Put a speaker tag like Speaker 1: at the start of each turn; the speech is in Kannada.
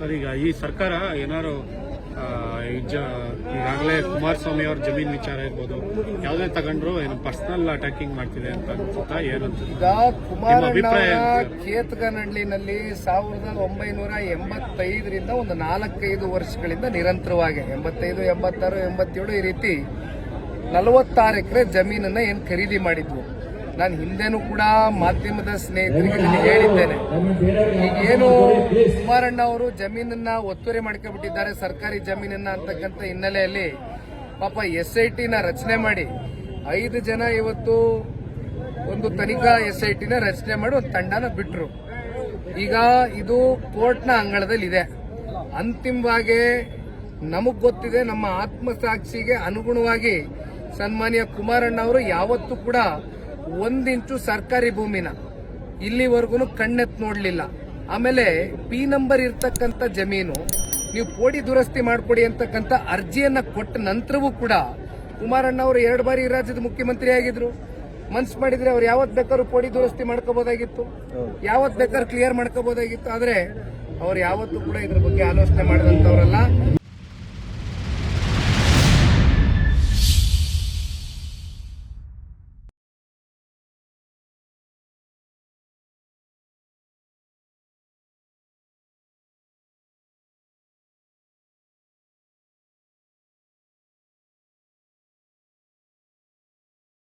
Speaker 1: ಸರ್ ಈಗ ಈ ಸರ್ಕಾರ ಏನಾರು ಈಗಾಗಲೇ ಕುಮಾರಸ್ವಾಮಿ ಅವ್ರ ಜಮೀನ್ ವಿಚಾರ ಇರ್ಬೋದು ಯಾವುದೇ ತಗೊಂಡ್ರು ಏನು ಪರ್ಸನಲ್ ಅಟ್ಯಾಕಿಂಗ್ ಮಾಡ್ತಿದೆ ಅಂತ ಅನ್ಸುತ್ತಾ? ಏನಂತ
Speaker 2: ಈಗ
Speaker 1: ಅಭಿಪ್ರಾಯ
Speaker 2: ಕುಮಾರಣ್ಣವರ
Speaker 1: ಏನು?
Speaker 2: ಕೇತಗನಹಳ್ಳಿನಲ್ಲಿ ಸಾವಿರದ ಒಂಬೈನೂರ ಎಂಬತ್ತೈದರಿಂದ ಒಂದು ನಾಲ್ಕೈದು ವರ್ಷಗಳಿಂದ ನಿರಂತರವಾಗಿ ಎಂಬತ್ತೈದು ಎಂಬತ್ತಾರು ಎಂಬತ್ತೇಳು ಈ ರೀತಿ ನಲವತ್ತಾರು ಎಕರೆ ಜಮೀನನ್ನ ಏನು ಖರೀದಿ ಮಾಡಿದ್ವು. ನಾನು ಹಿಂದೆನೂ ಕೂಡ ಮಾಧ್ಯಮದ ಸ್ನೇಹಿತರಿಗೆ ಹೇಳಿದ್ದೇನೆ. ಈಗೇನು ಕುಮಾರಣ್ಣ ಅವರು ಜಮೀನನ್ನ ಒತ್ತುವರಿ ಮಾಡ್ಕೊಬಿಟ್ಟಿದ್ದಾರೆ ಸರ್ಕಾರಿ ಜಮೀನನ್ನ ಅಂತಕ್ಕಂಥ ಹಿನ್ನೆಲೆಯಲ್ಲಿ. ಪಾಪ ಎಸ್ ಐ ಟಿನ ರಚನೆ ಮಾಡಿ ಐದು ಜನ ಇವತ್ತು ಒಂದು ತನಿಖಾ ಎಸ್ ಐ ಟಿನ ರಚನೆ ಮಾಡಿ ಒಂದು ತಂಡನ ಬಿಟ್ರು. ಈಗ ಇದು ಕೋರ್ಟ್ನ ಅಂಗಳದಲ್ಲಿ ಇದೆ ಅಂತಿಮವಾಗಿ ನಮಗ್ ಗೊತ್ತಿದೆ ನಮ್ಮ ಆತ್ಮಸಾಕ್ಷಿಗೆ ಅನುಗುಣವಾಗಿ ಸನ್ಮಾನ್ಯ ಕುಮಾರಣ್ಣ ಅವರು ಯಾವತ್ತೂ ಕೂಡ ಒಂದಿಂಚು ಸರ್ಕಾರಿ ಭೂಮಿನ. ಇಲ್ಲಿವರೆಗೂ ಕಣ್ಣೆತ್ ನೋಡ್ಲಿಲ್ಲ. ಆಮೇಲೆ ಪಿ ನಂಬರ್ ಇರ್ತಕ್ಕಂಥ ಜಮೀನು ನೀವು ಪೋಡಿ ದುರಸ್ತಿ ಮಾಡಿಕೊಡಿ ಅಂತಕ್ಕಂಥ ಅರ್ಜಿಯನ್ನ ಕೊಟ್ಟ ನಂತರವೂ ಕೂಡ ಕುಮಾರಣ್ಣ ಅವರು ಎರಡು ಬಾರಿ ರಾಜ್ಯದ ಮುಖ್ಯಮಂತ್ರಿ ಆಗಿದ್ರು. ಮನ್ಸ್ ಮಾಡಿದ್ರೆ ಅವ್ರು ಯಾವತ್ ಬೇಕಾದ್ರೂ ಪೋಡಿ ದುರಸ್ತಿ ಮಾಡ್ಕೋಬಹುದಾಗಿತ್ತು ಯಾವತ್ ಬೇಕಾದ್ರೂ ಕ್ಲಿಯರ್ ಮಾಡ್ಕೋಬಹುದಾಗಿತ್ತು ಆದ್ರೆ ಅವ್ರು ಯಾವತ್ತೂ ಕೂಡ ಇದ್ರ ಬಗ್ಗೆ ಆಲೋಚನೆ ಮಾಡಿದಂತವ್ರಲ್ಲ